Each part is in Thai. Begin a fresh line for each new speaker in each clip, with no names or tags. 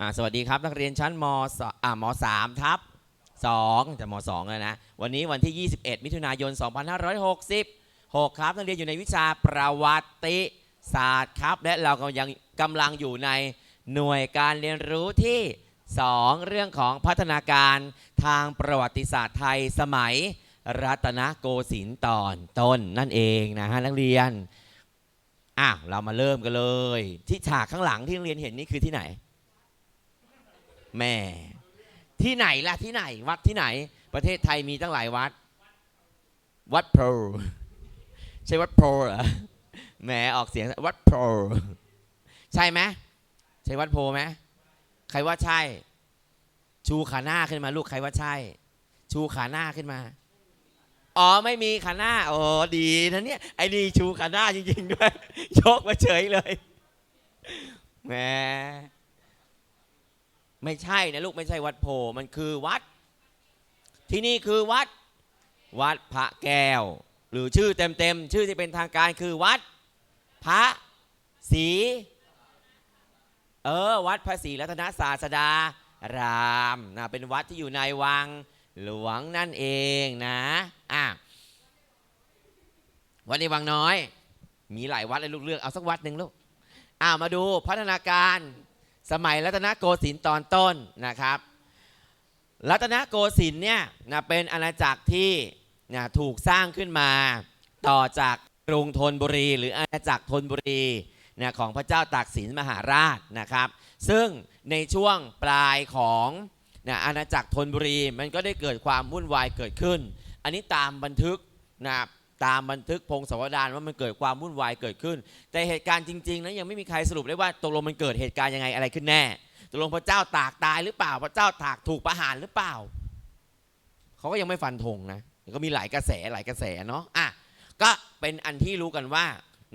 อ่าสวัสดีครับนักเรียนชั้นมสอ่ามสามทับ2จะม2แล้วนะวันนี้วันที่ 21 มิถุนายน 2566 ครับนักเรียนอยู่ในวิชาประวัติศาสตร์ครับ และเราก็ยังกำลังอยู่ในหน่วยการเรียนรู้ที่ 2 เรื่องของพัฒนาการทางประวัติศาสตร์ไทยสมัยรัตนโกสินทร์ตอนต้นนั่นเองนะฮะนักเรียนอะเรามาเริ่มกันเลย ที่ฉากข้างหลังที่นักเรียนเห็นนี่คือที่ไหน แม่ ที่ไหนล่ะที่ไหน วัดที่ไหน ประเทศไทยมีตั้งหลายวัด วัดโพใช่วัดโพเหรอแหมออกเสียงวัดโพใช่ไหมใช่วัดโพไหมใครว่าใช่ ชูขาหน้าขึ้นมาลูกใครว่าใช่ ชูขาหน้าขึ้นมาอ๋อไม่มีขาหน้าโอ้ดีนะเนี่ยไอ้นี่ชูขาหน้าจริงๆด้วยยกมาเฉยเลยแหม ไม่ใช่นะลูกไม่ใช่วัดโพมันคือวัด ที่นี่คือวัดวัดพระแก้ว หรือชื่อเต็มๆชื่อที่เป็นทางการคือวัดพระศรีเออวัดพระศรีรัตนศาสดารามนะเป็นวัดที่อยู่ในวังหลวงนั่นเองนะอะวัดในวังน้อย มีหลายวัดเลยลูกเลือกเอาสักวัดหนึ่งลูกอ้ามาดูพัฒนาการ สมัยรัตนโกสินทร์ตอนต้นนะครับ รัตนโกสินทร์เนี่ยนะเป็นอาณาจักรที่นะถูกสร้างขึ้นมา ต่อจากกรุงธนบุรี หรืออาณาจักรธนบุรีนะของพระเจ้าตากสินมหาราชนะครับ ซึ่งในช่วงปลายของนะอาณาจักรธนบุรีมันก็ได้เกิดความวุ่นวายเกิดขึ้น อันนี้ตามบันทึกนะ ตามบันทึกพงศาวดารว่ามันเกิดความวุ่นวายเกิดขึ้น แต่เหตุการณ์จริงๆนะยังไม่มีใครสรุปได้ว่าตกลงมันเกิดเหตุการณ์ยังไงอะไรขึ้นแน่ตกลงพระเจ้าตากตายหรือเปล่า พระเจ้าตากถูกประหารหรือเปล่าเขาก็ยังไม่ฟันธงนะก็มีหลายกระแสหลายกระแสเนาะอะก็เป็นอันที่รู้กันว่า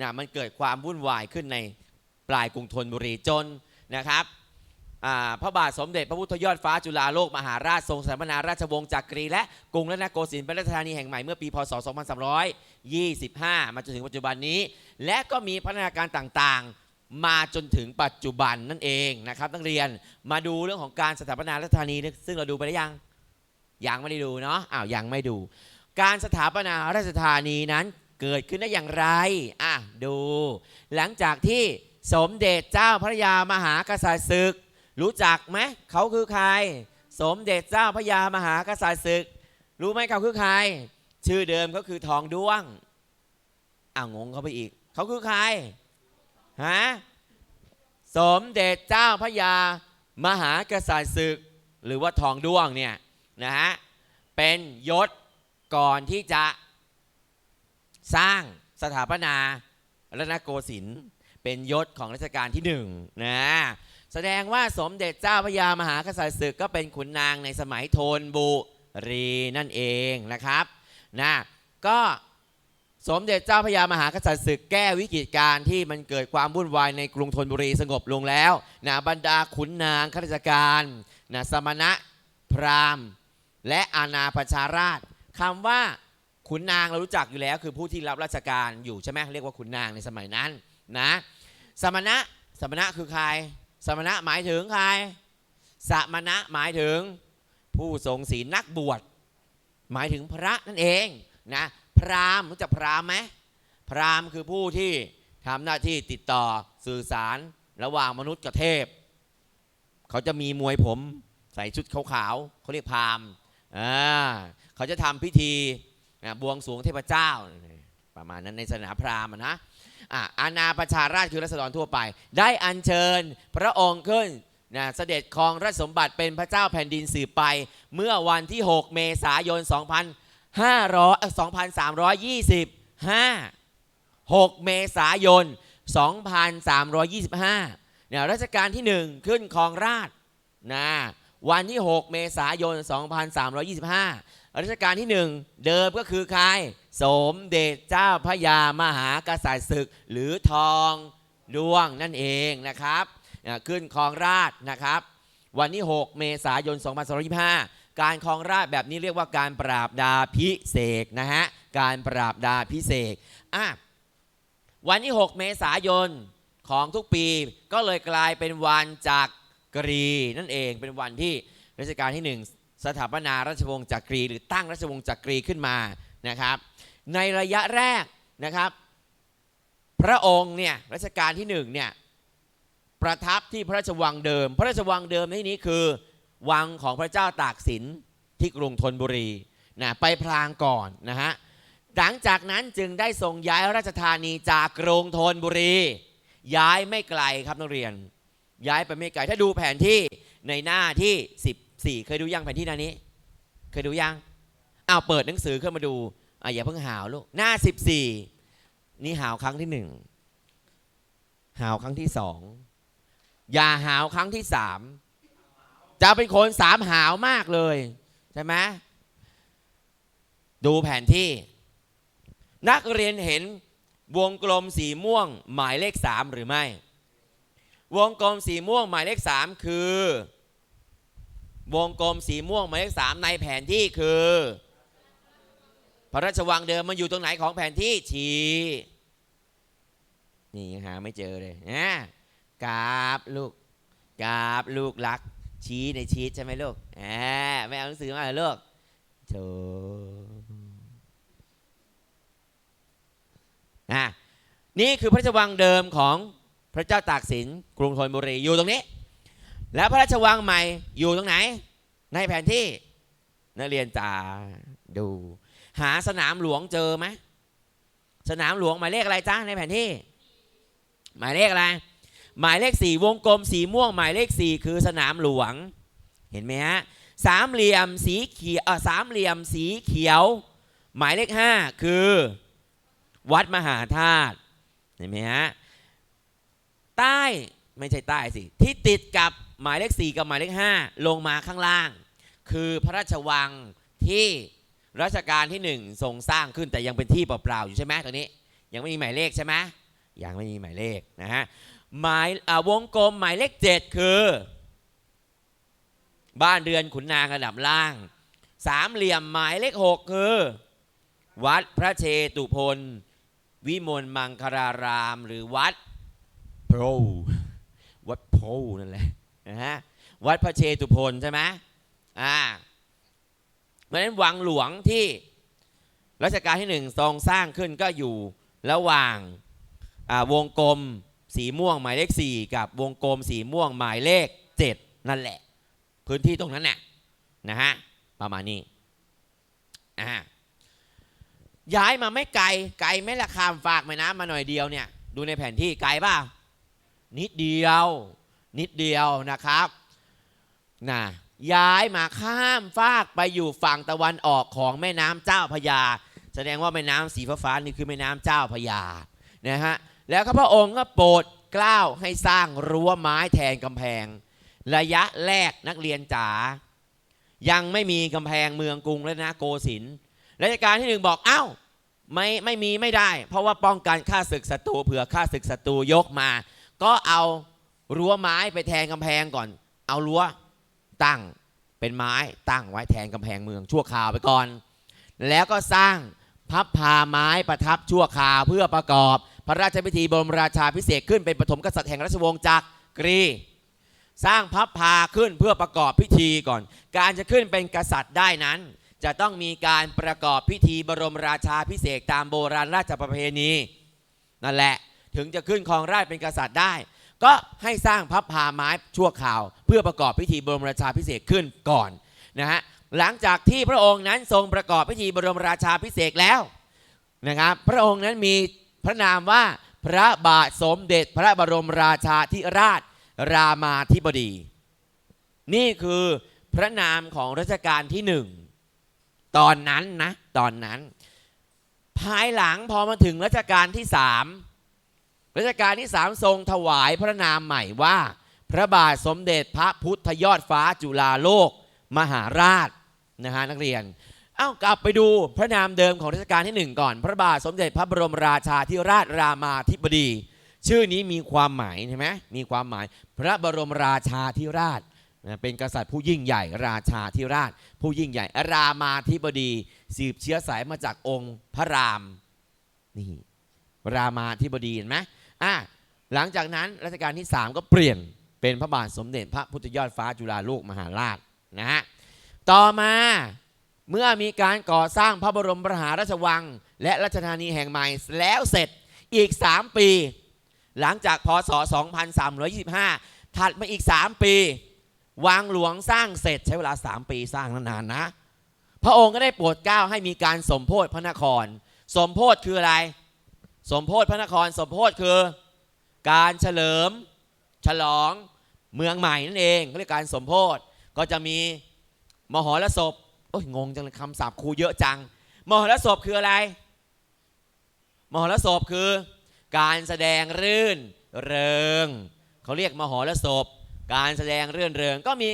นะมันเกิดความวุ่นวายขึ้นในปลายกรุงธนบุรีจนนะครับ อ่าพระบาทสมเด็จพระพุทธยอดฟ้าจุฬาโลกมหาราชทรงสถาปนาราชวงศ์จักรีและกรุงรัตนโกสินทร์เป็นราชธานีแห่งใหม่เมื่อปีพศ 2325 มาจนถึงปัจจุบันนี้ และก็มีพัฒนาการต่างๆ มาจนถึงปัจจุบันนั่นเองนะครับนักเรียนมาดูเรื่องของการสถาปนาราชธานีซึ่งเราดูไปได้ยังยังไม่ได้ดูเนาะอ้าวยังไม่ดู การสถาปนาราชธานีนั้นเกิดขึ้นได้อย่างไรอะดู หลังจากที่สมเด็จเจ้าพระยามหากษัตริย์ศึก รู้จักไหมเขาคือใคร สมเด็จเจ้าพระยามหากษัตริย์ศึก รู้ไหมเขาคือใคร ชื่อเดิมก็คือทองด้วงอ้างงเขาไปอีก เขาคือใครฮะสมเด็จเจ้าพระยามหากษัตริย์ศึก หรือว่าทองด้วงเนี่ยนะฮะเป็นยศก่อนที่จะสร้างสถาปนารัตนโกสินทร์เป็นยศของรัชกาลที่หนึ่งนะ แสดงว่าสมเด็จเจ้าพระยามหากษัตริย์ศึกก็เป็นขุนนางในสมัยโทนบุรีนั่นเองนะครับนะก็สมเด็จเจ้าพระยามหากษัตริย์ศึกแก้วิกฤตการที่มันเกิดความวุ่นวายในกรุงธนบุรีสงบลงแล้วนะบรรดาขุนนางข้าราชการนะสมณะพราหมณ์ และอาณาประชาราชคำว่าขุนนางเรารู้จักอยู่แล้ว คือผู้ที่รับราชการอยู่ใช่ไหมเรียกว่าขุนนางในสมัยนั้นนะสมณะสมณะคือใคร สมณะหมายถึงใคร สมณะหมายถึงผู้ทรงศีลนักบวช หมายถึงพระนั่นเองนะพรามรู้จักพรามไหมพรามคือผู้ที่ทำหน้าที่ติดต่อสื่อสารระหว่างมนุษย์กับเทพ เขาจะมีมวยผมใส่ชุดขาวๆเขาเรียกพรามอ่าเขาจะทำพิธีบวงสรวงเทพเจ้า ประมาณนั้นในศาสนาพราหมณ์นะ อะอาณาประชาราชคือรัษฎรทั่วไป ได้อัญเชิญพระองค์ขึ้นนะเสด็จครองราชสมบัติเป็นพระเจ้าแผ่นดินสืบไป เมื่อวันที่ 6 เมษายน 2500เอ่อ2325 6 เมษายน 2325เนี่ยรัชกาลที่ 1 ขึ้นครองราชนะวันที่ 6 เมษายน 2325 รัชกาลที่ 1 เดิมก็คือใครสมเด็จเจ้าพระยามหากษัตริย์ศึกหรือทองด้วงนั่นเองนะครับขึ้นครองราชนะครับ วันที่ 6 เมษายน2225 การครองราชแบบนี้เรียกว่าการปราบดาพิเศษนะฮะการปราบดาพิเศษอะวันที่ 6 เมษายนของทุกปีก็เลยกลายเป็นวันจากกรีนั่นเองเป็นวันที่รัชกาลที่หนึ่ง สถาปนาราชวงศ์จักรี หรือตั้งราชวงศ์จักรีขึ้นมานะครับ ในระยะแรกนะครับ พระองค์เนี่ยรัชกาลที่หนึ่งเนี่ยประทับที่พระราชวังเดิม พระราชวังเดิมในที่นี้คือ วังของพระเจ้าตากสินที่กรุงธนบุรีนะไปพลางก่อนนะฮะหลังจากนั้นจึงได้ทรงย้ายราชธานีจากกรุงธนบุรี ย้ายไม่ไกลครับนักเรียน ย้ายไปไม่ไกลถ้าดูแผนที่ในหน้าที่ 14 เคยดูยังแผนที่หน้านี้ เคยดูยังอ้าวเปิดหนังสือขึ้นมาดูอะอย่าเพิ่งหาวลูกหน้า 14 นี่หาวครั้งที่หนึ่งหาวครั้งที่สองอย่าหาวครั้งที่สามจะเป็นคนสามหาวมากเลยใช่ไหมดูแผนที่ นักเรียนเห็นวงกลมสีม่วงหมายเลขสามหรือไม่ วงกลมสีม่วงหมายเลขสามคือ วงกลมสีม่วงหมายเลขสามในแผนที่คือ พระราชวังเดิมมันอยู่ตรงไหนของแผนที่ชี้นี่หาไม่เจอเลยนะกราบลูกกราบลูกรัก ชี้ในชีตใช่ไหมลูกแหมไม่เอาหนังสือมาเหรอลูกโถอะนี่คือพระราชวังเดิมของพระเจ้าตากสินกรุงธนบุรีอยู่ตรงนี้ แล้วพระราชวังใหม่อยู่ตรงไหน ในแผนที่นักเรียนจ๋าดู หาสนามหลวงเจอไหมสนามหลวงหมายเลขอะไรจ้าในแผนที่ หมายเลขอะไรหมายเลขสี่วงกลมสีม่วง หมายเลขสี่คือสนามหลวง เห็นไหมฮะสามเหลี่ยมสีเขียวสามเหลี่ยมสีเขียว หมายเลขห้าคือ วัดมหาธาตุเห็นไหมฮะใต้ไม่ใช่ใต้สิ ที่ติดกับ หมายเลขสี่กับหมายเลขห้าลงมาข้างล่าง คือพระราชวังที่รัชกาลที่หนึ่งทรงสร้างขึ้นแต่ยังเป็นที่เปล่าๆอยู่ใช่ไหมตอนนี้ ยังไม่มีหมายเลขใช่ไหมยังไม่มีหมายเลขนะฮะหมายาวงกลมหมายเลขเจ็ดคือ บ้านเรือนขุนนางระดับล่าง สามเหลี่ยมหมายเลขหกคือ วัดพระเชตุพนวิมลมังคารารามหรือวัดโพวัดโพนั่นแหละ นะฮะวัดพระเชตุพนใช่ไหมอ่าเพราะฉะนั้นวังหลวงที่รัชกาลที่หนึ่งทรงสร้างขึ้นก็อยู่ระหว่างอ่าวงกลมสีม่วงหมายเลข 4 กับวงกลมสีม่วงหมายเลข 7 นั่นแหละ พื้นที่ตรงนั้นน่ะนะฮะประมาณนี้อ่าย้ายมาไม่ไกลไกลไม่ละขามฝากแม่น้ำมาหน่อยเดียวเนี่ย ดูในแผนที่ไกลป่ะนิดเดียว นิดเดียวนะครับนะย้ายมาข้ามฟากไปอยู่ฝั่งตะวันออกของแม่น้ำเจ้าพยา แสดงว่าแม่น้ำสีฟ้านี่คือแม่น้ำเจ้าพยานะฮะแล้วพระองค์ก็โปรดกล้าวให้สร้างรั้วไม้แทนกำแพง ระยะแรกนักเรียนจ๋ายังไม่มีกำแพงเมืองกรุงและนะโกสินทร์รัชกาลที่หนึ่งบอกเอ้าไม่ไม่มีไม่ได้ เพราะว่าป้องกันข้าศึกศัตรูเผื่อข้าศึกศัตรูยกมา ก็เอา รั้วไม้ไปแทนกำแพงก่อน เอารั้วตั้งเป็นไม้ตั้งไว้แทนกำแพงเมืองชั่วคราวไปก่อน แล้วก็สร้างพับพาไม้ประทับชั่วคราวเพื่อประกอบ พระราชพิธีบรมราชาพิเศษขึ้นเป็นปฐมกษัตริย์แห่งราชวงศ์จักรี สร้างพับพาขึ้นเพื่อประกอบพิธีก่อน การจะขึ้นเป็นกษัตริย์ได้นั้น จะต้องมีการประกอบพิธีบรมราชาพิเศษตามโบราณราชประเพณีนั่นแหละถึงจะขึ้นครองราชเป็นกษัตริย์ได้ ก็ให้สร้างพับพาไม้ชั่วคราว เพื่อประกอบพิธีบรมราชาพิเศษขึ้นก่อนนะฮะหลังจากที่พระองค์นั้นทรงประกอบพิธีบรมราชาพิเศษแล้วนะครับ พระองค์นั้นมีพระนามว่าพระบาทสมเด็จพระบรมราชาธิราชรามาธิบดี นี่คือพระนามของรัชกาลที่หนึ่งตอนนั้นนะตอนนั้น ภายหลังพอมาถึงรัชกาลที่สาม รัชกาลที่สามทรงถวายพระนามใหม่ว่า พระบาทสมเด็จพระพุทธยอดฟ้าจุฬาโลก มหาราชนะฮะนักเรียนเอ้ากลับไปดูพระนามเดิมของรัชกาลที่หนึ่งก่อน พระบาทสมเด็จพระบรมราชาธิราชรามาธิบดี ชื่อนี้มีความหมายใช่ไหมมีความหมายพระบรมราชาธิราชเป็นกษัตริย์ผู้ยิ่งใหญ่ราชาธิราช ผู้ยิ่งใหญ่รามาธิบดี สืบเชื้อสายมาจากองค์พระรามนี่รามาธิบดีเห็นไหม อะหลังจากนั้นรัชกาลที่ 3 ก็เปลี่ยนเป็นพระบาทสมเด็จพระพุทธยอดฟ้าจุฬาโลกมหาราชนะฮะต่อมาเมื่อมีการก่อสร้างพระบรมมหาราชวัง และราชธานีแห่งใหม่แล้วเสร็จอีก 3 ปี หลังจากพศ 2325 ถัดมาอีก 3 ปี วังหลวงสร้างเสร็จใช้เวลา 3 ปีสร้างนานๆนะ พระองค์ก็ได้โปรดเกล้าให้มีการสมโพธิพระนคร สมโพธิคืออะไร สมโพธิพระนครสมโพธิคือการเฉลิมฉลองเมืองใหม่นั่นเองเขาเรียกการสมโพธิก็จะมีมหรสพโอ้ยงงจังเลยคำศัพท์ครูเยอะจัง มหรสพคืออะไร มหรสพคือ การแสดงรื่นเริงเขาเรียกมหรสพ การแสดงรื่นเริงก็มี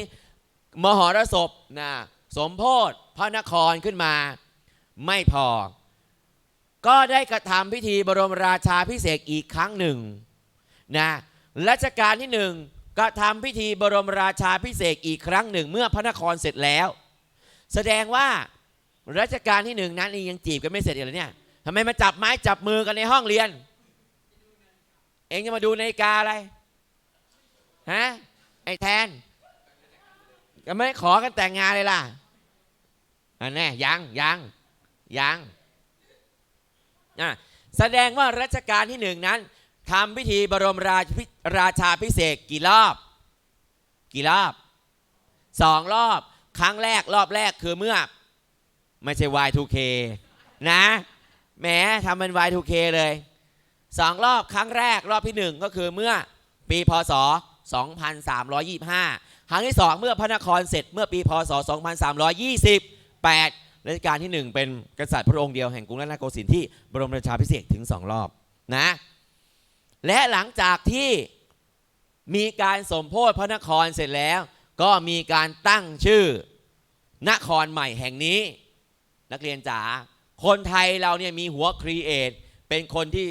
มหรสพนะสมโพธิพระนครขึ้นมา ไม่พอ ก็ได้กระทำพิธีบรมราชาพิเศษอีกครั้งหนึ่งนะรัชกาลที่หนึ่งกระทำพิธีบรมราชาพิเศษอีกครั้งหนึ่ง เมื่อพระนครเสร็จแล้ว แสดงว่ารัชกาลที่หนึ่งนั้นยังจีบกันไม่เสร็จอีกเหรเนี่ยทำไมมาจับไม้จับมือกันในห้องเรียน เองจะมาดูนาฬิกาอะไรฮะไอ้แทนก็ไม่ขอกันแต่งงานเลยล่ะอันแน่ยังยังยัง อะแสดงว่ารัชกาลที่หนึ่งนั้นทำพิธีบรมราชราชาพิเศษกกี่รอบ กี่รอบสองรอบ ครั้งแรกรอบแรกคือเมื่อ ไม่ใช่ Y2K นะแหมทำเป็น Y2K เลยสองรอบครั้งแรกรอบที่หนึ่งก็คือเมื่อปีพศ 2325 ครั้งที่สองเมื่อพระนครเสร็จเมื่อปีพศ 2328 รัชกาลที่หนึ่งเป็นกษัตริย์พระองค์เดียวแห่งกรุงรัตนโกสินทร์ที่บรมราชาพิเศษถึงสองรอบนะและหลังจากที่มีการสมโพธิพระนครเสร็จแล้ว ก็มีการตั้งชื่อนครใหม่แห่งนี้ นักเรียนจ๋าคนไทยเราเนี่ยมีหัวครีเอทเป็นคนที่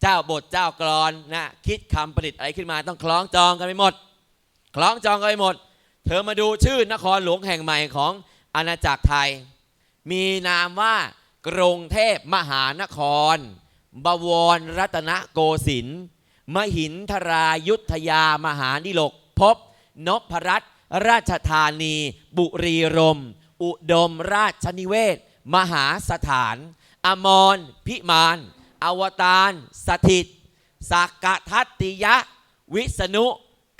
เจ้าบทเจ้ากรอนนะคิดคำประดิษฐ์อะไรขึ้นมาต้องคล้องจองกันไปหมด คล้องจองกันไปหมด เธอมาดูชื่อนครหลวงแห่งใหม่ของอาณาจักรไทย มีนามว่ากรุงเทพมหานคร บวรรัตนโกสินทร์มหินทรายุทธยามหานิลกพบนพรัตน์ราชธานี บุรีรมย์อุดมราชนิเวศ มหาสถาน อมร พิมาน อวตาร สถิต สักกะทัตติยะ วิษณุ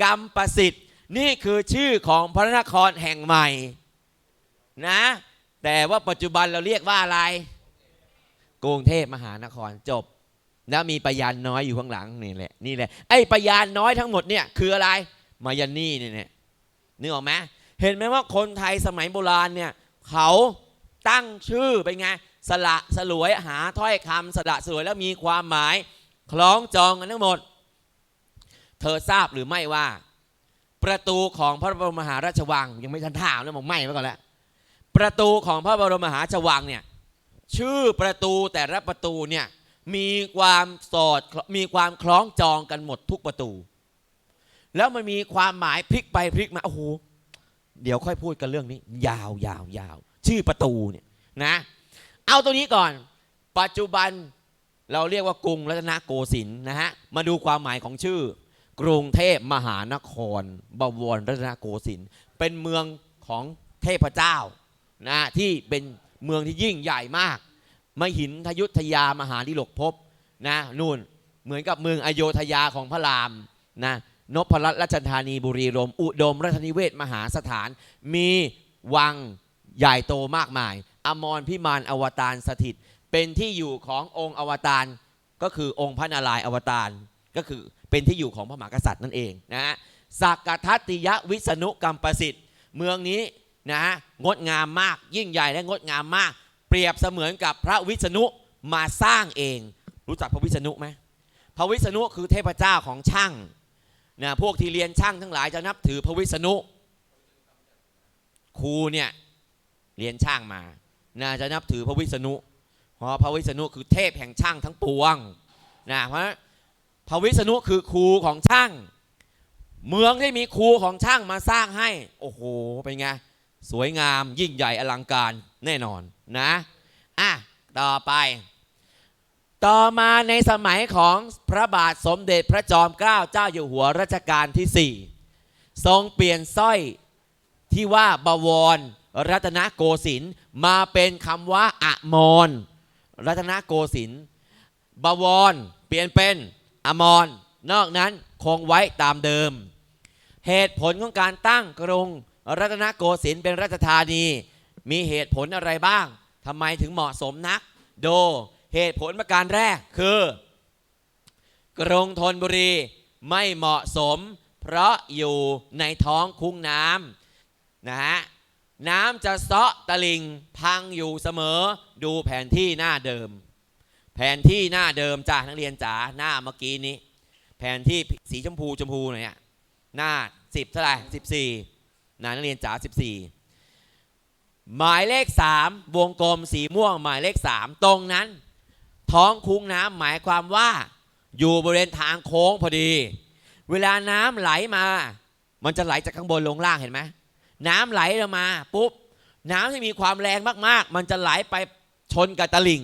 กรรมประสิทธิ์ นี่คือชื่อของพระนครแห่งใหม่ นะ แต่ว่าปัจจุบันเราเรียกว่าอะไร กรุงเทพมหานครจบแล้วมีปยานน้อยอยู่ข้างหลังนี่แหละนี่แหละไอ้ปยานน้อยทั้งหมดเนี่ยคืออะไร มายันนี่เนี่ยเนี่ยนึกออกไหมเห็นไหมว่าคนไทยสมัยโบราณเนี่ยเขาตั้งชื่อเป็นไงสละสลวยหาถ้อยคำสละสลวยแล้วมีความหมาย คล้องจองกันทั้งหมด เธอทราบหรือไม่ว่า ประตูของพระบรมมหาราชวังยังไม่ทันถามเลยบอกไม่ไว้ก่อนแล้ว ประตูของพระบรมมหาราชวังเนี่ยชื่อประตูแต่ละประตูเนี่ยมีความสอดมีความคล้องจองกันหมดทุกประตู แล้วมันมีความหมายพลิกไปพลิกมาโอ้โหเดี๋ยวค่อยพูดกันเรื่องนี้ ยาวยาวยาวชื่อประตูเนี่ยนะเอาตัวนี้ก่อน ปัจจุบันเราเรียกว่ากรุงรัตนโกสินทร์นะฮะมาดูความหมายของชื่อ กรุงเทพมหานคร บวรรัตนโกสินทร์เป็นเมืองของเทพเจ้า นะที่เป็นเมืองที่ยิ่งใหญ่มากมหินทยุทธยามหาดิลกภพนะนู่นเหมือนกับเมืองอโยธยาของพระรามนะนพรัตน์ราชธานีบุรีรมย์อุดมราชนิเวศมหาสถาน มีวังใหญ่โตมากมาย อมรพิมานอวตารสถิต เป็นที่อยู่ขององค์อวตารก็คือองค์พระนารายณ์อวตารก็คือเป็นที่อยู่ของพระมหากษัตริย์นั่นเองนะฮะสักกทัตติยวิษณุกรรมประสิทธิ์ เมืองนี้ นะฮะงดงามมากยิ่งใหญ่และงดงามมาก เปรียบเสมือนกับพระวิษณุมาสร้างเอง รู้จักพระวิษณุไหมพระวิษณุคือเทพเจ้าของช่างนะพวกที่เรียนช่างทั้งหลายจะนับถือพระวิษณุครูเนี่ยเรียนช่างมานะจะนับถือพระวิษณุเพราะพระวิษณุคือเทพแห่งช่างทั้งปวงนะเพราะพระวิษณุคือครูของช่าง เมืองที่มีครูของช่างมาสร้างให้ โอ้โหเป็นไง สวยงามยิ่งใหญ่อลังการแน่นอนนะอะต่อไป ต่อมาในสมัยของพระบาทสมเด็จพระจอมเกล้าเจ้าอยู่หัวรัชกาลที่ทรงเปลี่ยนสร้อยที่ว่าบวรรัตนโกสินทร์มาเป็นคำว่าอมรรัตนโกสินทร์บวรเปลี่ยนเป็นอมรนอกนั้นคงไว้ตามเดิม เหตุผลของการตั้งกรุง รัตนโกสินทร์เป็นราชธานี มีเหตุผลอะไรบ้าง ทำไมถึงเหมาะสมนัก โดเหตุผลประการแรกคือ กรุงธนบุรีไม่เหมาะสม เพราะอยู่ในท้องคุ้งน้ำนะฮะน้ำจะเซาะตะลิงพังอยู่เสมอดูแผนที่หน้าเดิม แผนที่หน้าเดิมจ้านักเรียนจ๋าหน้าเมื่อกี้นี้ แผนที่สีชมพูชมพูหน่อยอะหน้าสิบเท่าไหร่สิบสี่ นะนักเรียนจ๋าสิบสี่หมายเลขสามวงกลมสีม่วง หมายเลขสามตรงนั้น ท้องคุ้งน้ำหมายความว่า อยู่บริเวณทางโค้งพอดี เวลาน้ำไหลมา มันจะไหลจากข้างบนลงล่างเห็นไหมน้ำไหลลงมาปุ๊บน้ำที่มีความแรงมากๆ มันจะไหลไปชนกับตลิ่ง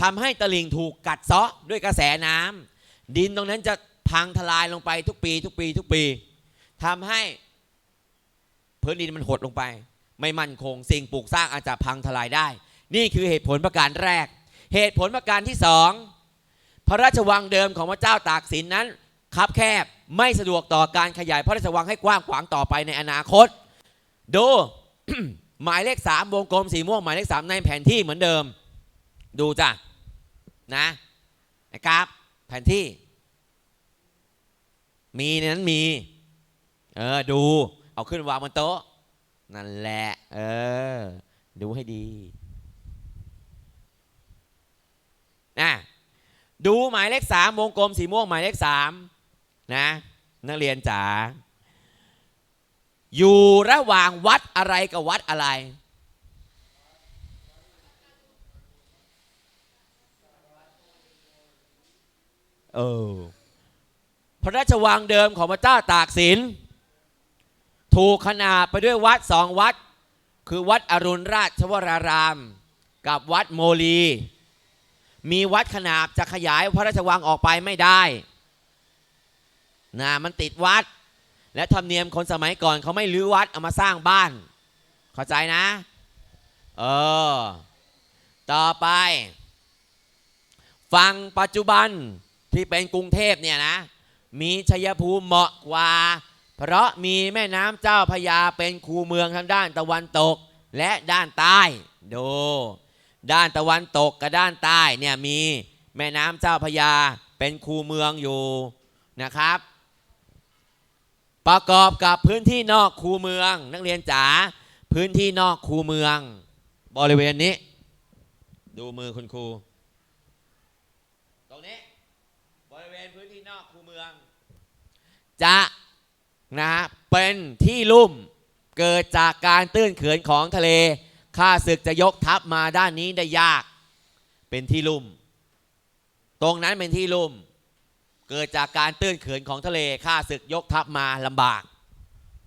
ทำให้ตลิ่งถูกกัดเซาะด้วยกระแสน้ำดินตรงนั้นจะพังทลายลงไปทุกปี ทุกปี ทุกปีทำให้ พื้นดินมันหดลงไป ไม่มั่นคง สิ่งปลูกสร้างอาจจะพังทลายได้ นี่คือเหตุผลประการแรก เหตุผลประการที่สองพระราชวังเดิมของพระเจ้าตากสินนั้นคับแคบไม่สะดวกต่อการขยายพระราชวังให้กว้างขวางต่อไปในอนาคต ดู หมายเลขสามวงกลมสีม่วงหมายเลขสามในแผนที่เหมือนเดิม ดูจ้ะนะนะครับแผนที่ มีในนั้นมี เออ ดู เอาขึ้นวางบนโต๊ะ นั่นแหละ เออ ดูให้ดีนะดูหมายเลขสามวงกลมสีม่วงหมายเลขสามนะนักเรียนจ๋าอยู่ระหว่างวัดอะไรกับวัดอะไร เออ พระราชวังเดิมของพระเจ้าตากสิน ถูกขนาบไปด้วยวัดสองวัด คือวัดอรุณราชวราราม กับวัดโมลี มีวัดขนาบจะขยายพระราชวังออกไปไม่ได้นะมันติดวัด และธรรมเนียมคนสมัยก่อนเขาไม่รื้อวัดเอามาสร้างบ้าน เข้าใจนะ เออ ต่อไปฝั่งปัจจุบันที่เป็นกรุงเทพเนี่ยนะ มีชัยภูมิเหมาะกว่า เพราะมีแม่น้ำเจ้าพยาเป็นคูเมืองทางด้านตะวันตกและด้านใต้ดู ด้านตะวันตกกับด้านใต้เนี่ยมีแม่น้ำเจ้าพยาเป็นคูเมืองอยู่นะครับ ประกอบกับพื้นที่นอกคูเมือง นักเรียนจ๋าพื้นที่นอกคูเมือง บริเวณนี้ ดูมือคุณครูตรงนี้บริเวณพื้นที่นอกคูเมือง จะ นะฮะเป็นที่ลุ่มเกิดจากการตื้นเขินของทะเลข้าศึกจะยกทัพมาด้านนี้ได้ยาก เป็นที่ลุ่ม ตรงนั้นเป็นที่ลุ่ม เกิดจากการตื้นเขินของทะเลข้าศึกยกทัพมาลำบาก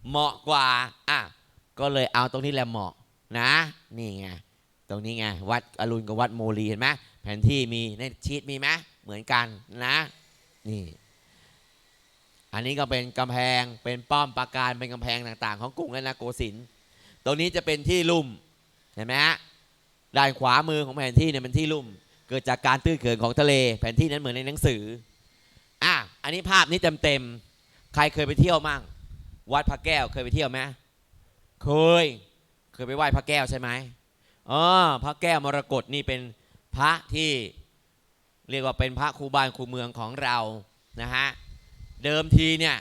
เหมาะกว่าอะก็เลยเอาตรงนี้แหละเหมาะนะ นี่ไงตรงนี้ไงวัดอรุณกับวัดโมลีเห็นไหมแผนที่มีในชีตมีไหมเหมือนกันนะ นี่ อันนี้ก็เป็นกำแพงเป็นป้อมปราการเป็นกำแพงต่างๆ ของกรุงรัตนโกสินทร์ตรงนี้จะเป็นที่ลุ่มเห็นไหมฮะด้านขวามือของแผนที่เนี่ยเป็นที่ลุ่ม เกิดจากการตื้นเขินของทะเล แผนที่นั้นเหมือนในหนังสืออะอันนี้ภาพนี้เต็มๆใครเคยไปเที่ยวมั่งวัดพระแก้วเคยไปเที่ยวไหมเคย เคยไปไหว้พระแก้วใช่ไหมอ๋อพระแก้วมรกตนี่เป็นพระที่เรียกว่าเป็นพระครูบานครูเมืองของเรานะฮะ เดิมทีเนี่ย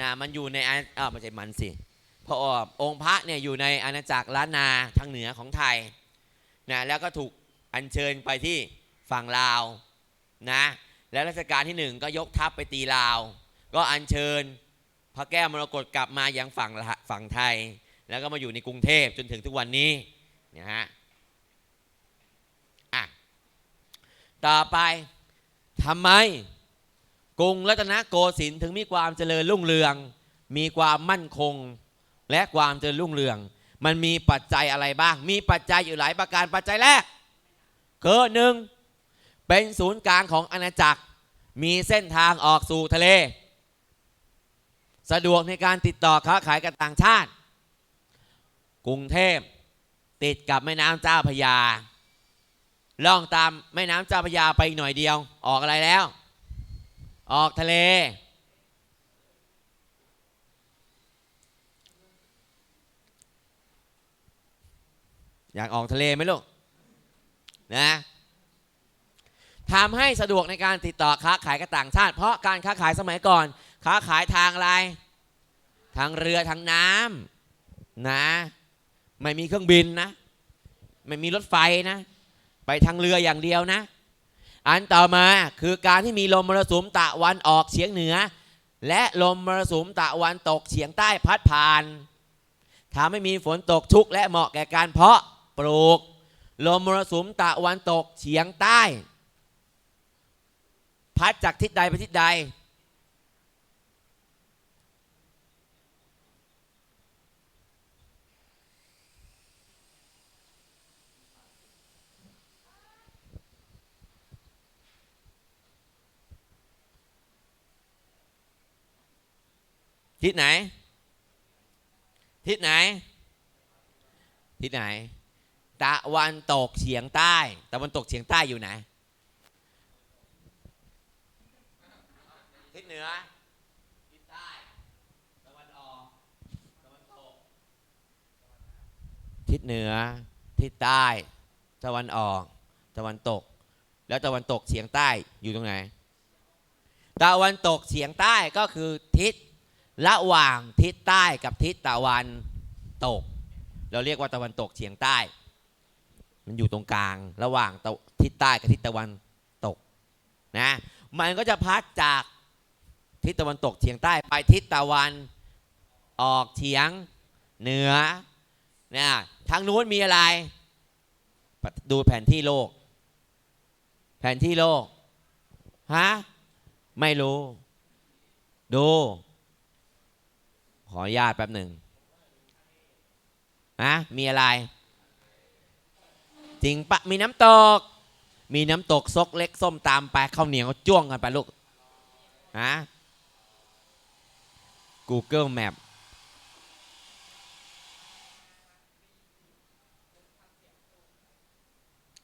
นะมันอยู่ในอ่าไม่ใช่มันสิเพราะว่าองค์พระเนี่ยอยู่ในอาณาจักรล้านนาทางเหนือของไทยนะแล้วก็ถูกอัญเชิญไปที่ฝั่งลาวนะแล้วรัชกาลที่หนึ่งก็ยกทัพไปตีลาว ก็อัญเชิญพระแก้วมรกตกลับมายังฝั่งฝั่งไทย แล้วก็มาอยู่ในกรุงเทพจนถึงทุกวันนี้นะฮะอะต่อไปทำไม กรุงรัตนโกสินทร์ถึงมีความเจริญรุ่งเรือง มีความมั่นคง และความเจริญรุ่งเรือง มันมีปัจจัยอะไรบ้าง มีปัจจัยอยู่หลายประการปัจจัยแรกคือหนึ่งเป็นศูนย์กลางของอาณาจักร มีเส้นทางออกสู่ทะเล สะดวกในการติดต่อค้าขายกับต่างชาติ กรุงเทพติดกับแม่น้ำเจ้าพยา ล่องตามแม่น้ำเจ้าพยาไปหน่อยเดียวออกอะไรแล้ว ออกทะเล อยากออกทะเลไหมลูก นะทำให้สะดวกในการติดต่อค้าขายกับต่างชาติ เพราะการค้าขายสมัยก่อน ค้าขายทางอะไร ทางเรือทางน้ำนะ ไม่มีเครื่องบินนะ ไม่มีรถไฟนะ ไปทางเรืออย่างเดียวนะ อันต่อมาคือการที่มีลมมรสุมตะวันออกเฉียงเหนือ และลมมรสุมตะวันตกเฉียงใต้พัดผ่านทำให้มีฝนตกชุกและเหมาะแก่การเพาะปลูก ลมมรสุมตะวันตกเฉียงใต้ พัดจากทิศใดไปทิศใด ทิศไหน ทิศไหน ทิศไหน ตะวันตกเฉียงใต้ ตะวันตกเฉียงใต้อยู่ไหน ทิศเหนือ ทิศใต้ ตะวันออก ตะวันตก ทิศเหนือ ทิศใต้ ตะวันออก ตะวันตก แล้วตะวันตกเฉียงใต้อยู่ตรงไหน ตะวันตกเฉียงใต้ก็คือทิศ ระหว่างทิศใต้กับทิศตะวันตก เราเรียกว่าตะวันตกเฉียงใต้ มันอยู่ตรงกลาง ระหว่างทิศใต้กับทิศตะวันตกนะมันก็จะพัดจากทิศตะวันตกเฉียงใต้ไปทิศตะวันออกเฉียงเหนือนะทางนู้นมีอะไร ดูแผนที่โลก แผนที่โลกฮะไม่รู้ ดู ขออนุญาตแป๊บหนึ่งนะมีอะไร จริงปะมีน้ำตก มีน้ำตกซกเล็กส้มตามไปข้าวเหนียวจ้วงกันไปลูกฮะ Google Map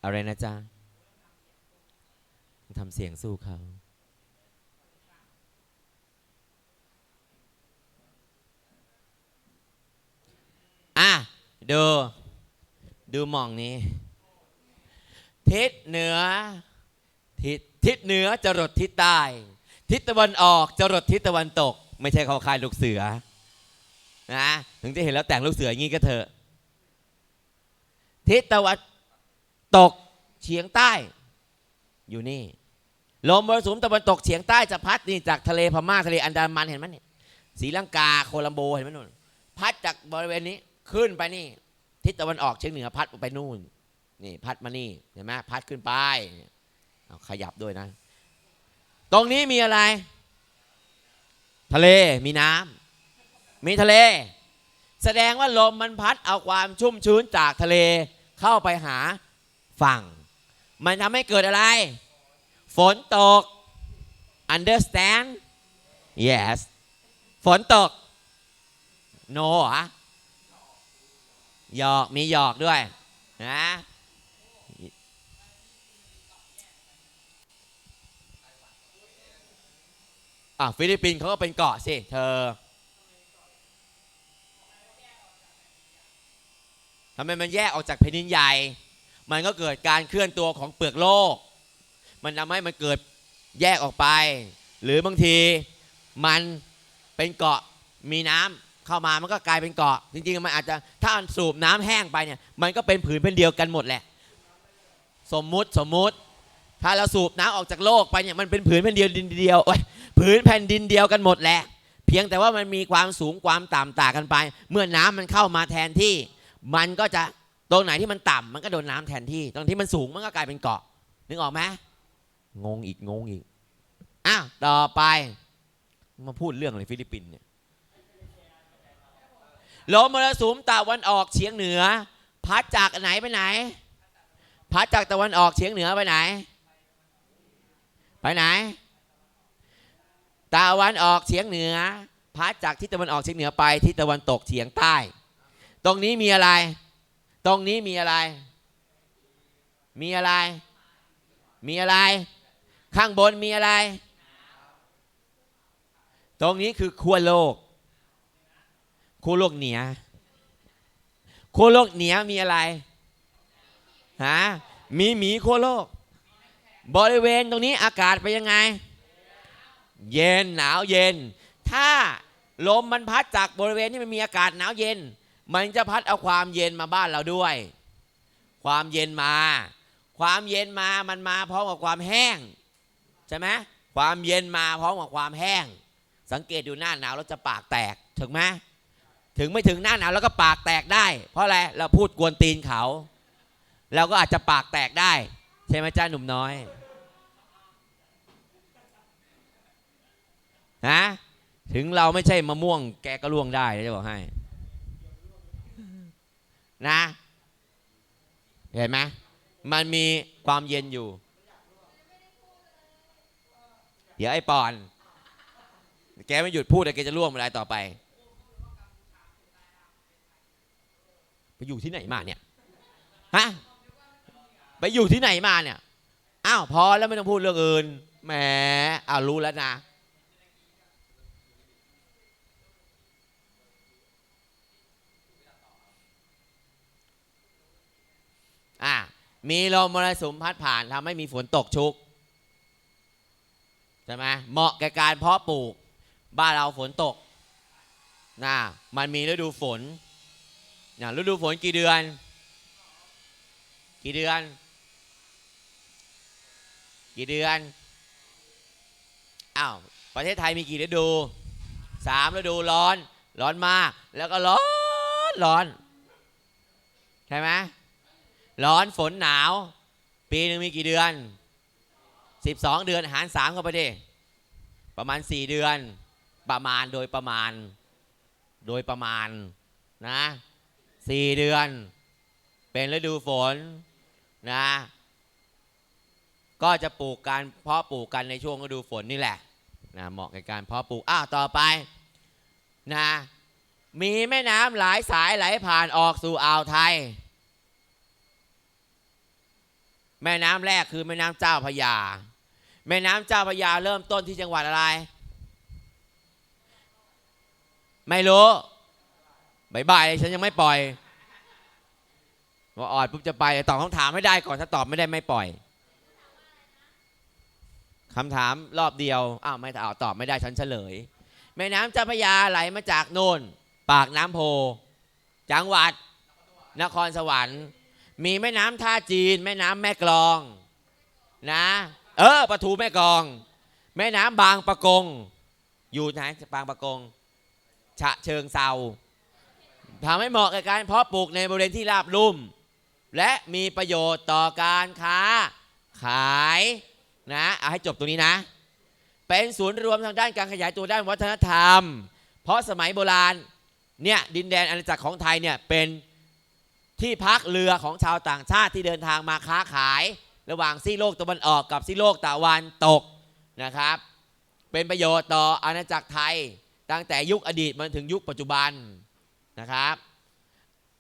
อะไรนะจ๊ะทำเสียงสู้เขา อะ ดูดูมองนี้ ทิศเหนือทิศทิศเหนือจรดทิศใต้ ทิศตะวันออกจรดทิศตะวันตก ไม่ใช่เขาคายลูกเสือนะถึงจะเห็นแล้วแต่งลูกเสืออย่างนี้ก็เถอะ ทิศตะวันตกเฉียงใต้ อยู่นี่ลมมรสุมตะวันตกเฉียงใต้จะพัดนี่จากทะเลพม่าทะเลอันดามันเห็นไหมเนี่ยศรีลังกาโคลัมโบเห็นไหมนู่นพัดจากบริเวณนี้ ขึ้นไปนี่ ทิศตะวันออกเฉียงเหนือพัดไปนู่น นี่พัดมานี่เห็นไหมพัดขึ้นไปเอาขยับด้วยนะ ตรงนี้มีอะไร ทะเลมีน้ำมีทะเล แสดงว่าลมมันพัดเอาความชุ่มชื้นจากทะเลเข้าไปหาฝั่ง มันทำให้เกิดอะไร ฝนตก understand yes ฝนตก no เหรอ หยอกมีหยอกด้วยนะอะฟิลิปปินส์เขาก็เป็นเกาะสิเธอทำไมมันแยกออกจากแผ่นดินใหญ่ มันก็เกิดการเคลื่อนตัวของเปลือกโลก มันทำให้มันเกิดแยกออกไป หรือบางทีมันเป็นเกาะมีน้ำ เข้ามามันก็กลายเป็นเกาะ จริงๆมันอาจจะถ้าสูบน้ำแห้งไปเนี่ยมันก็เป็นผืนเป็นเดียวกันหมดแหละ สมมุติสมมุติ ถ้าเราสูบน้ำออกจากโลกไปเนี่ยมันเป็นผืนแผ่นเดียวดินเดียวโอ้ยผืนแผ่นดินเดียวกันหมดแหละ เพียงแต่ว่ามันมีความสูงความต่ำต่างกันไป เมื่อน้ำมันเข้ามาแทนที่ มันก็จะตรงไหนที่มันต่ำมันก็โดนน้ำแทนที่ตรงที่มันสูงมันก็กลายเป็นเกาะนึกออกไหมงงอีกงงอีกอ้าวต่อไปมาพูดเรื่องอะไรฟิลิปปินส์เนี่ย ลมมรสุมตะวันออกเฉียงเหนือ พัดจากไหนไปไหน พัดจากตะวันออกเฉียงเหนือไปไหน ไปไหน ตะวันออกเฉียงเหนือ พัดจากทิศตะวันออกเฉียงเหนือไปทิศตะวันตกเฉียงใต้ ตรงนี้มีอะไร ตรงนี้มีอะไร มีอะไร มีอะไร ข้างบนมีอะไร ตรงนี้คือขั้วโลก ขั้วโลกเหนือขั้วโลกเหนือมีอะไรฮะมีหมีขั้วโลก บริเวณตรงนี้อากาศเป็นยังไง เย็นหนาวเย็น ถ้าลมมันพัดจากบริเวณที่มันมีอากาศหนาวเย็น มันจะพัดเอาความเย็นมาบ้านเราด้วย ความเย็นมา ความเย็นมามันมาพร้อมกับความแห้งใช่ไหมความเย็นมาพร้อมกับความแห้ง สังเกตดูหน้าหนาวเราจะปากแตกถึงไหม ถึงไม่ถึงหน้าหนาวแล้วก็ปากแตกได้ เพราะอะไรเราพูดกวนตีนเขา เราก็อาจจะปากแตกได้ ใช่ไหมจ้าหนุ่มน้อยฮะถึงเราไม่ใช่มะม่วง แกก็ล่วงได้จะบอกให้ นะ เห็นไหมมันมีความเย็นอยู่ เดี๋ยวไอ้ปอน แกไม่หยุดพูดแต่แกจะล่วงอะไรต่อไป อยู่ที่ไหนมาเนี่ยฮะไปอยู่ที่ไหนมาเนี่ยอ้าวพอแล้วไม่ต้องพูดเรื่องอื่นแหมอ้าวรู้แล้วนะอะมีลมมรสุมพัดผ่านทำให้มีฝนตกชุกใช่ไหมเหมาะแก่การเพาะปลูก บ้านเราฝนตกนะมันมีฤดูฝน นะฤดูฝนกี่เดือน กี่เดือน กี่เดือน อ้าว ประเทศไทยมีกี่ฤดูสามฤดูร้อน ร้อนมาก แล้วก็ร้อน ร้อน ใช่ไหมร้อนฝนหนาว ปีหนึ่งมีกี่เดือน 12 เดือนหารสามเข้าไปดิ ประมาณ 4 เดือน ประมาณโดยประมาณ โดยประมาณนะ สี่เดือน เป็นฤดูฝนนะ ก็จะปลูกการเพาะปลูกกันในช่วงฤดูฝนนี่แหละนะเหมาะกับการเพาะปลูกอ้าวต่อไปนะมีแม่น้ำหลายสายไหลผ่านออกสู่อ่าวไทย แม่น้ำแรกคือแม่น้ำเจ้าพยา แม่น้ำเจ้าพยาเริ่มต้นที่จังหวัดอะไร ไม่รู้ บายบายฉันยังไม่ปล่อยว่าออดปุ๊บจะไปตอบคำถามให้ได้ก่อนถ้าตอบไม่ได้ไม่ปล่อยคำถามรอบเดียวอ้าวไม่ตอบตอบไม่ได้ฉันเฉลย แม่น้ำเจ้าพระยาไหลมาจากโนนปากน้ำโพ จังหวัด นครสวรรค์ มีแม่น้ำท่าจีน แม่น้ำแม่กลองนะ เออปะทูแม่กลอง แม่น้ำบางปะกง อยู่ไหนบางปะกง ฉะเชิงเซา ทำให้เหมาะกับการเพาะปลูกในบริเวณที่ราบลุ่ม และมีประโยชน์ต่อการค้า ขายนะเอาให้จบตรงนี้นะ เป็นศูนย์รวมทางด้านการขยายตัวด้านวัฒนธรรม เพราะสมัยโบราณเนี่ยดินแดนอาณาจักรของไทยเนี่ยเป็นที่พักเรือของชาวต่างชาติที่เดินทางมาค้าขาย ระหว่างซีโลกตะวันออกกับซีโลกตะวันตกนะครับ เป็นประโยชน์ต่ออาณาจักรไทย ตั้งแต่ยุคอดีตมาถึงยุคปัจจุบัน นะครับ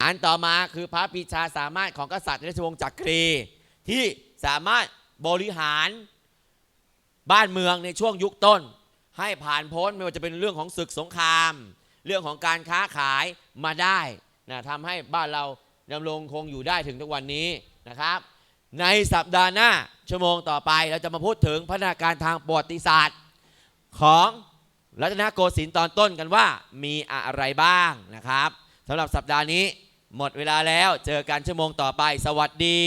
อันต่อมาคือพระปีชาสามารถของกษัตริย์ราชวงศ์จักรีที่สามารถบริหารบ้านเมืองในช่วงยุคต้น ให้ผ่านพ้นไม่ว่าจะเป็นเรื่องของศึกสงคราม เรื่องของการค้าขายมาได้นะทำให้บ้านเราดำรงคงอยู่ได้ถึงทุกวันนี้นะครับ ในสัปดาห์หน้าชั่วโมงต่อไปเราจะมาพูดถึงพัฒนาการทางประวัติศาสตร์ของ รัตนโกสินทร์ตอนต้นกันว่ามีอะไรบ้างนะครับสำหรับสัปดาห์นี้ หมดเวลาแล้วเจอกันชั่วโมงต่อไป สวัสดี